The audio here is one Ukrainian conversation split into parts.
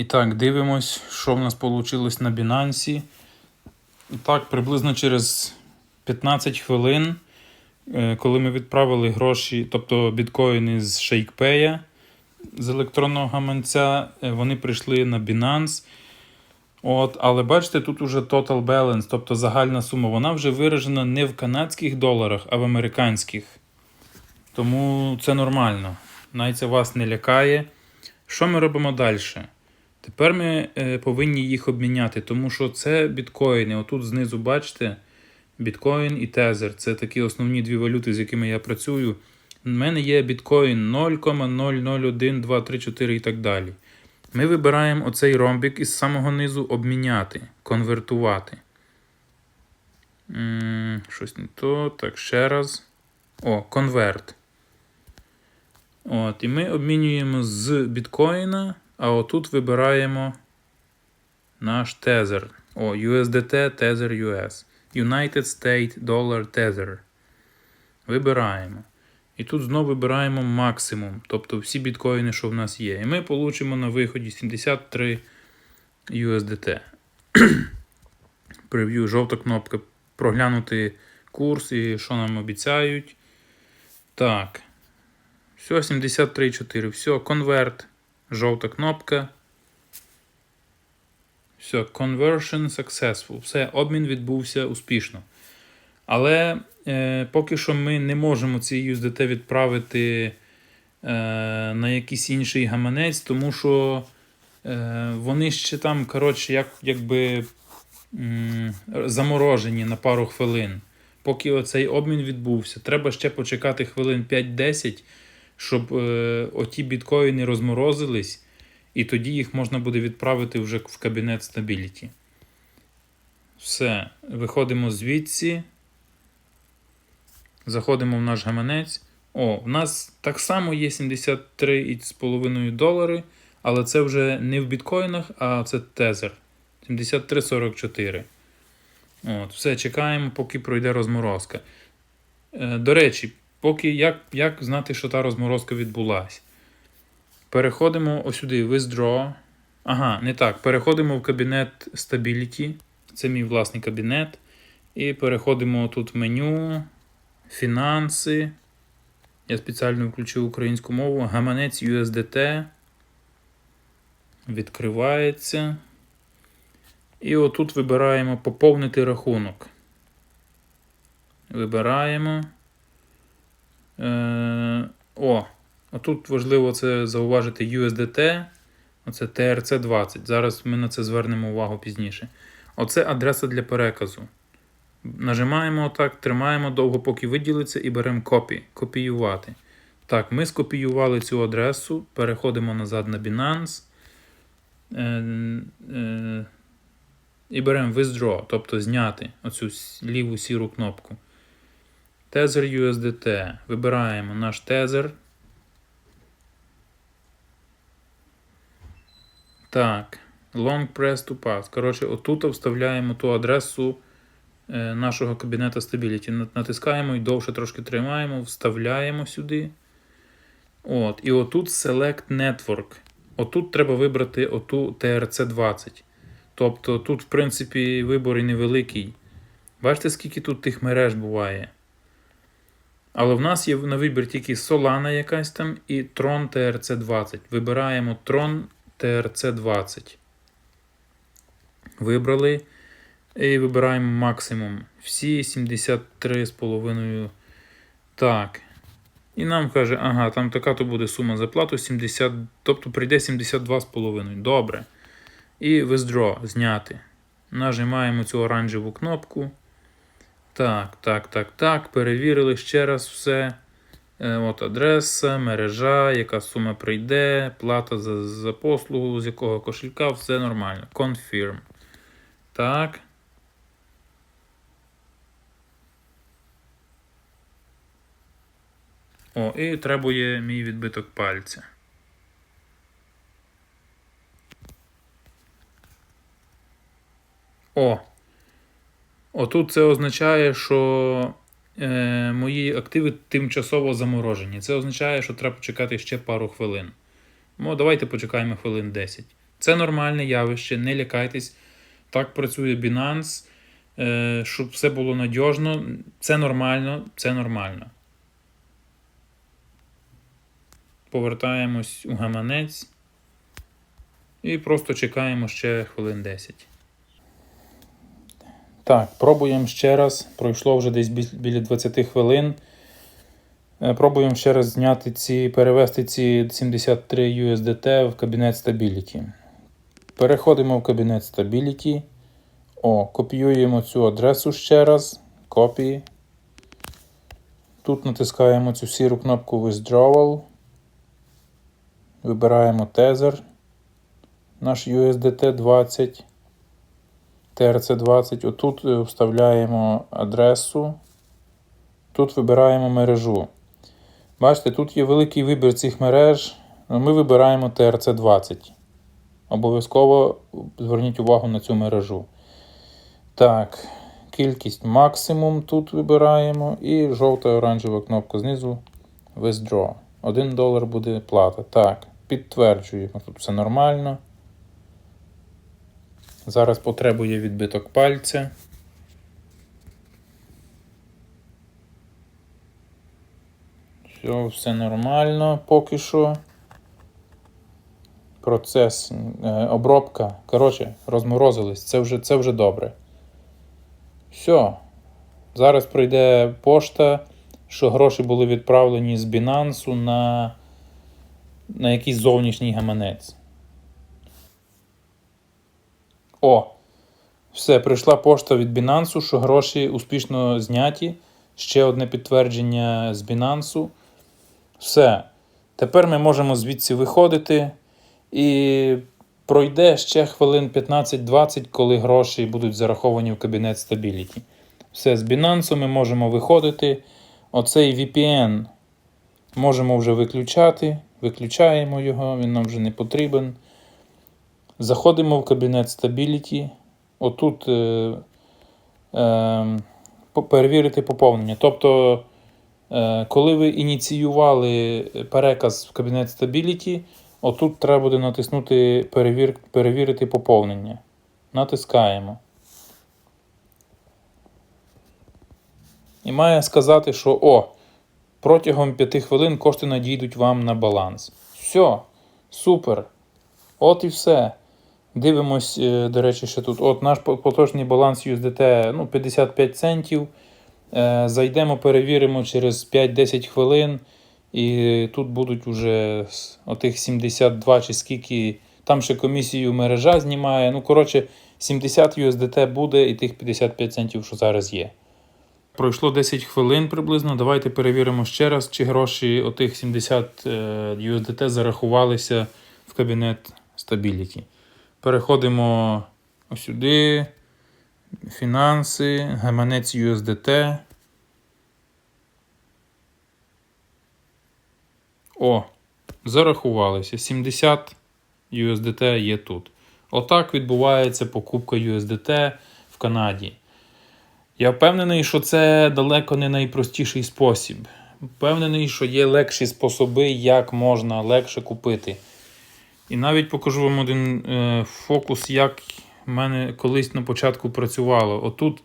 І так, дивимось, що в нас вийшло на Binance. І так, приблизно через 15 хвилин, е, коли ми відправили гроші, тобто біткоїни з ShakePay, з електронного гаманця, е, вони прийшли на Binance. От, але бачите, тут уже total balance, тобто загальна сума, вона вже виражена не в канадських доларах, а в американських. Тому це нормально. Навіть це вас не лякає. Що ми робимо далі? Тепер ми е, повинні їх обміняти, тому що це біткоїни. Отут знизу бачите, біткоін і тезер. Це такі основні дві валюти, з якими я працюю. У мене є біткоін 0,001234 і так далі. Ми вибираємо оцей ромбик із самого низу обміняти, конвертувати. Щось не то. Так, ще раз. О, конверт. От, і ми обмінюємо з біткоїна, а отут вибираємо наш тезер. О, USDT Tether US. United States Dollar Tether. Вибираємо. І тут знову вибираємо максимум, тобто всі біткоїни, що в нас є. І ми получимо на виході 73 USDT. Прев'ю, жовта кнопка. Проглянути курс і що нам обіцяють. Так. Все, 73,4. Все, конверт. Жовта кнопка. Все, conversion successful. Все, обмін відбувся успішно. Але е, поки що ми не можемо ці USDT відправити е, на якийсь інший гаманець, тому що е, вони ще там, коротше, як, якби м, заморожені на пару хвилин. Поки оцей обмін відбувся, треба ще почекати хвилин 5-10, щоб е, оті біткоїни розморозились, і тоді їх можна буде відправити вже в кабінет Stability. Все, виходимо звідси. Заходимо в наш гаманець. О, в нас так само є 73,5 долари, але це вже не в біткоїнах, а це тезер. 73,44. От, Все, чекаємо, поки пройде розморозка. Е, до речі, поки як, як знати, що та розморозка відбулася? Переходимо ось сюди, Withdraw. Ага, не так. Переходимо в кабінет Stability. Це мій власний кабінет. І переходимо тут в меню. Фінанси. Я спеціально включив українську мову. Гаманець USDT. Відкривається. І отут вибираємо поповнити рахунок. Вибираємо. Е, О, отут важливо це зауважити USDT. Оце TRC20. Зараз ми на це звернемо увагу пізніше. Оце адреса для переказу. Нажимаємо отак, тримаємо довго, поки виділиться, і беремо копі, копіювати. Так, ми скопіювали цю адресу, переходимо назад на Binance. Е, е, і беремо Withdraw, тобто зняти оцю ліву сіру кнопку. Tether USDT. Вибираємо наш Tether. Так. Long press to pass. Коротше, отут вставляємо ту адресу е, нашого кабінету Stability. Натискаємо і довше трошки тримаємо, вставляємо сюди. От, і отут Select Network. Отут треба вибрати оту TRC20. Тобто тут, в принципі, вибор і невеликий. Бачите, скільки тут тих мереж буває. Але в нас є на вибір тільки Solana якась там і Tron TRC20. Вибираємо Tron TRC20. Вибрали. І вибираємо максимум. Всі 73,5. Так. І нам каже, ага, там така то буде сума заплату 70, тобто прийде 72,5. Добре. І withdraw зняти. Нажимаємо цю оранжеву кнопку. Так, так, так, так. Перевірили ще раз все. Е, От адреса, мережа, яка сума прийде, плата за, за послугу, з якого кошелька, все нормально. Confirm. Так. О, і требує мій відбиток пальця. О. Отут це означає, що е, мої активи тимчасово заморожені. Це означає, що треба почекати ще пару хвилин. Ну, давайте почекаємо хвилин 10. Це нормальне явище, не лякайтесь. Так працює Binance, е, щоб все було надіжно. Це нормально, це нормально. Повертаємось у гаманець і просто чекаємо ще хвилин 10. Так, пробуємо ще раз. Пройшло вже десь бі- біля 20 хвилин. Е, Пробуємо ще раз зняти ці, перевести ці 73 USDT в кабінет Stability. Переходимо в кабінет Stability. О, копіюємо цю адресу ще раз. Копії. Тут натискаємо цю сіру кнопку Withdrawal. Вибираємо Tether. Наш USDT 20. TRC20. Отут е, вставляємо адресу. Тут вибираємо мережу. Бачите, тут є великий вибір цих мереж. Ми вибираємо TRC20. Обов'язково зверніть увагу на цю мережу. Так, кількість максимум тут вибираємо. І жовта оранжева кнопка знизу Withdraw. 1 долар буде плата. Так, підтверджуємо. Тут все нормально. Зараз потребує відбиток пальця. Все, все нормально поки що. Процес, е, обробка. Коротше, розморозились. Це вже, це вже добре. Все. Зараз прийде пошта, що гроші були відправлені з Binance на, на якийсь зовнішній гаманець. О! Все, прийшла пошта від Binance, що гроші успішно зняті. Ще одне підтвердження з Binance. Все. Тепер ми можемо звідси виходити. І пройде ще хвилин 15-20, коли гроші будуть зараховані в кабінет Stability. Все, з Binance ми можемо виходити. Оцей VPN можемо вже виключати. Виключаємо його, він нам вже не потрібен. Заходимо в кабінет Stability. Отут е, е, перевірити поповнення. Тобто, е, коли ви ініціювали переказ в кабінет Stability, отут треба буде натиснути перевір, перевірити поповнення. Натискаємо. І має сказати, що о, протягом 5 хвилин кошти надійдуть вам на баланс. Все, супер. От і все. Дивимось, е, до речі, ще тут. От наш поточний баланс USDT ну, 55 центів. Е, Зайдемо, перевіримо через 5-10 хвилин. І тут будуть уже отих 72 чи скільки. Там ще комісію мережа знімає. Ну, коротше, 70 USDT буде і тих 55 центів, що зараз є. Пройшло 10 хвилин приблизно. Давайте перевіримо ще раз, чи гроші отих 70 е, USDT зарахувалися в кабінет Stability. Переходимо ось сюди. Фінанси, гаманець USDT. О, зарахувалися. 70 USDT є тут. Отак відбувається покупка USDT в Канаді. Я впевнений, що це далеко не найпростіший спосіб. Впевнений, що є легші способи, як можна легше купити. І навіть покажу вам один е, фокус, як в мене колись на початку працювало. Отут,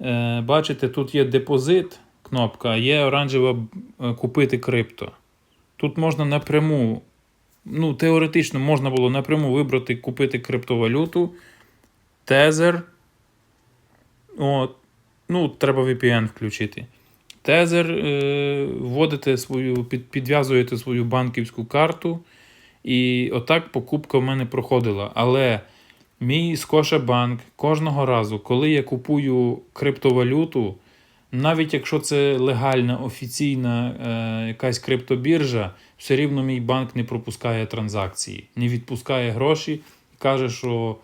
е, бачите, тут є депозит, кнопка, є оранжева е, купити крипто. Тут можна напряму, ну, теоретично можна було напряму вибрати купити криптовалюту, тезер. Ну, треба VPN включити. Тезер, е, вводите свою, під, підв'язуєте свою банківську карту. І отак покупка в мене проходила. Але мій Скошабанк кожного разу, коли я купую криптовалюту, навіть якщо це легальна офіційна е, якась криптобіржа, все рівно мій банк не пропускає транзакції, не відпускає гроші і каже, що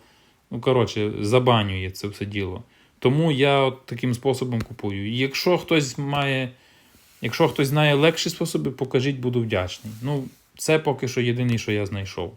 ну, коротше, забанює це все діло. Тому я от таким способом купую. Якщо хтось має, якщо хтось знає легші способи, покажіть, буду вдячний. Ну, це поки що єдиний, що я знайшов.